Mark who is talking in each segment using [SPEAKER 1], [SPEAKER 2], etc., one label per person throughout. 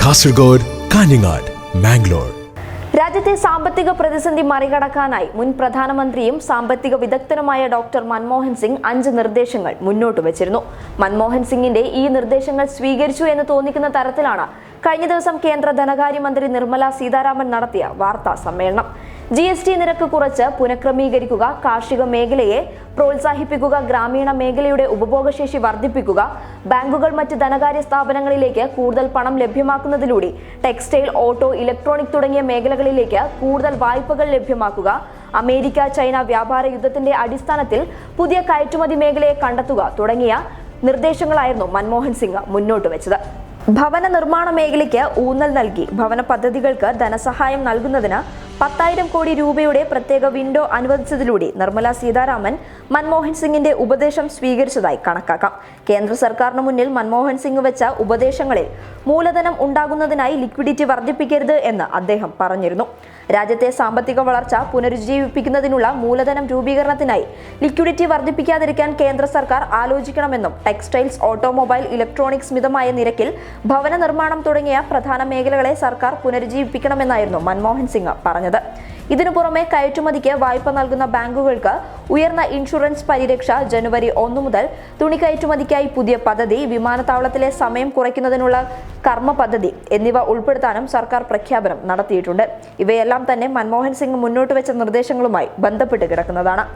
[SPEAKER 1] കാസർഗോഡ് കാഞ്ഞങ്ങാട് മാംഗ്ലൂർ
[SPEAKER 2] രാജ്യത്തെ സാമ്പത്തിക പ്രതിസന്ധി മറികടക്കാനായി മുൻ പ്രധാനമന്ത്രിയും സാമ്പത്തിക വിദഗ്ധനുമായ ഡോക്ടർ മൻമോഹൻ സിംഗ് അഞ്ച് നിർദ്ദേശങ്ങൾ മുന്നോട്ട് വച്ചിരുന്നു. മൻമോഹൻ സിംഗിന്റെ ഈ നിർദ്ദേശങ്ങൾ സ്വീകരിച്ചു എന്ന് തോന്നിക്കുന്ന തരത്തിലാണ് കഴിഞ്ഞ ദിവസം കേന്ദ്ര ധനകാര്യമന്ത്രി നിർമ്മല സീതാരാമൻ നടത്തിയ വാർത്താ സമ്മേളനം. ജി എസ് ടി നിരക്ക് കുറച്ച് പുനഃക്രമീകരിക്കുക കാർഷിക മേഖലയെ പ്രോത്സാഹിപ്പിക്കുക ഗ്രാമീണ മേഖലയുടെ ഉപഭോഗശേഷി വർദ്ധിപ്പിക്കുക ബാങ്കുകൾ മറ്റ് ധനകാര്യ സ്ഥാപനങ്ങളിലേക്ക് കൂടുതൽ പണം ലഭ്യമാക്കുന്നതിലൂടെ ടെക്സ്റ്റൈൽ ഓട്ടോ ഇലക്ട്രോണിക് തുടങ്ങിയ മേഖലകളിലേക്ക് കൂടുതൽ വായ്പകൾ ലഭ്യമാക്കുക. അമേരിക്ക ചൈന വ്യാപാര യുദ്ധത്തിന്റെ അടിസ്ഥാനത്തിൽ പുതിയ കയറ്റുമതി മേഖലയെ കണ്ടെത്തുക തുടങ്ങിയ നിർദ്ദേശങ്ങളായിരുന്നു മൻമോഹൻ സിംഗ് മുന്നോട്ട് വെച്ചത്. ഭവന നിർമ്മാണ മേഖലയ്ക്ക് ഊന്നൽ നൽകി. ഭവന പദ്ധതികൾക്ക് ധനസഹായം നൽകുന്നതിന് പത്തായിരം കോടി രൂപയുടെ പ്രത്യേക വിൻഡോ അനുവദിച്ചതിലൂടെ നിർമ്മല സീതാരാമൻ മൻമോഹൻ സിംഗിന്റെ ഉപദേശം സ്വീകരിച്ചതായി കണക്കാക്കാം. കേന്ദ്ര സർക്കാരിന് മുന്നിൽ മൻമോഹൻ സിംഗ് വെച്ച ഉപദേശങ്ങളിൽ മൂലധനം ഉണ്ടാകുന്നതിനായി ലിക്വിഡിറ്റി വർദ്ധിപ്പിക്കരുത് എന്ന് അദ്ദേഹം പറഞ്ഞിരുന്നു. രാജ്യത്തെ സാമ്പത്തിക വളർച്ച പുനരുജ്ജീവിപ്പിക്കുന്നതിനുള്ള മൂലധനം രൂപീകരണത്തിനായി ലിക്വിഡിറ്റി വർദ്ധിപ്പിക്കാതിരിക്കാൻ കേന്ദ്ര സർക്കാർ ആലോചിക്കണമെന്നും ടെക്സ്റ്റൈൽസ് ഓട്ടോമൊബൈൽ ഇലക്ട്രോണിക്സ് മിതമായ നിരക്കിൽ ഭവന നിർമ്മാണം തുടങ്ങിയ പ്രധാന മേഖലകളെ സർക്കാർ പുനരുജ്ജീവിപ്പിക്കണമെന്നായിരുന്നു മൻമോഹൻ സിംഗ് പറഞ്ഞത്. ഇതിനു പുറമെ കയറ്റുമതിക്ക് വായ്പ നൽകുന്ന ബാങ്കുകൾക്ക് ഉയർന്ന ഇൻഷുറൻസ് പരിരക്ഷ ജനുവരി ഒന്നു മുതൽ തുണി കയറ്റുമതിക്കായി പുതിയ പദ്ധതി വിമാനത്താവളത്തിലെ സമയം കുറയ്ക്കുന്നതിനുള്ള കർമ്മ പദ്ധതി എന്നിവ ഉൾപ്പെടുത്താനും സർക്കാർ പ്രഖ്യാപനം നടത്തിയിട്ടുണ്ട്. ഇവയെല്ലാം തന്നെ മൻമോഹൻ സിംഗ് മുന്നോട്ട് വെച്ച നിർദ്ദേശങ്ങളുമായി ബന്ധപ്പെട്ട് കിടക്കുന്നതാണ്.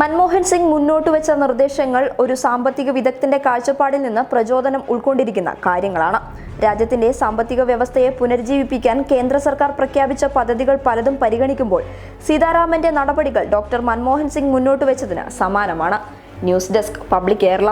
[SPEAKER 2] മൻമോഹൻ സിംഗ് മുന്നോട്ട് വെച്ച നിർദ്ദേശങ്ങൾ ഒരു സാമ്പത്തിക വിദഗ്ധന്റെ കാഴ്ചപ്പാടിൽ നിന്ന് പ്രചോദനം ഉൾക്കൊണ്ടിരിക്കുന്ന കാര്യങ്ങളാണ്. രാജ്യത്തിന്റെ സാമ്പത്തിക വ്യവസ്ഥയെ പുനരുജ്ജീവിപ്പിക്കാൻ കേന്ദ്ര സർക്കാർ പ്രഖ്യാപിച്ച പദ്ധതികൾ പലതും പരിഗണിക്കുമ്പോൾ സീതാരാമന്റെ നടപടികൾ ഡോക്ടർ മൻമോഹൻ സിംഗ് മുന്നോട്ട് വെച്ചതിന് സമാനമാണ്. News desk public Kerala.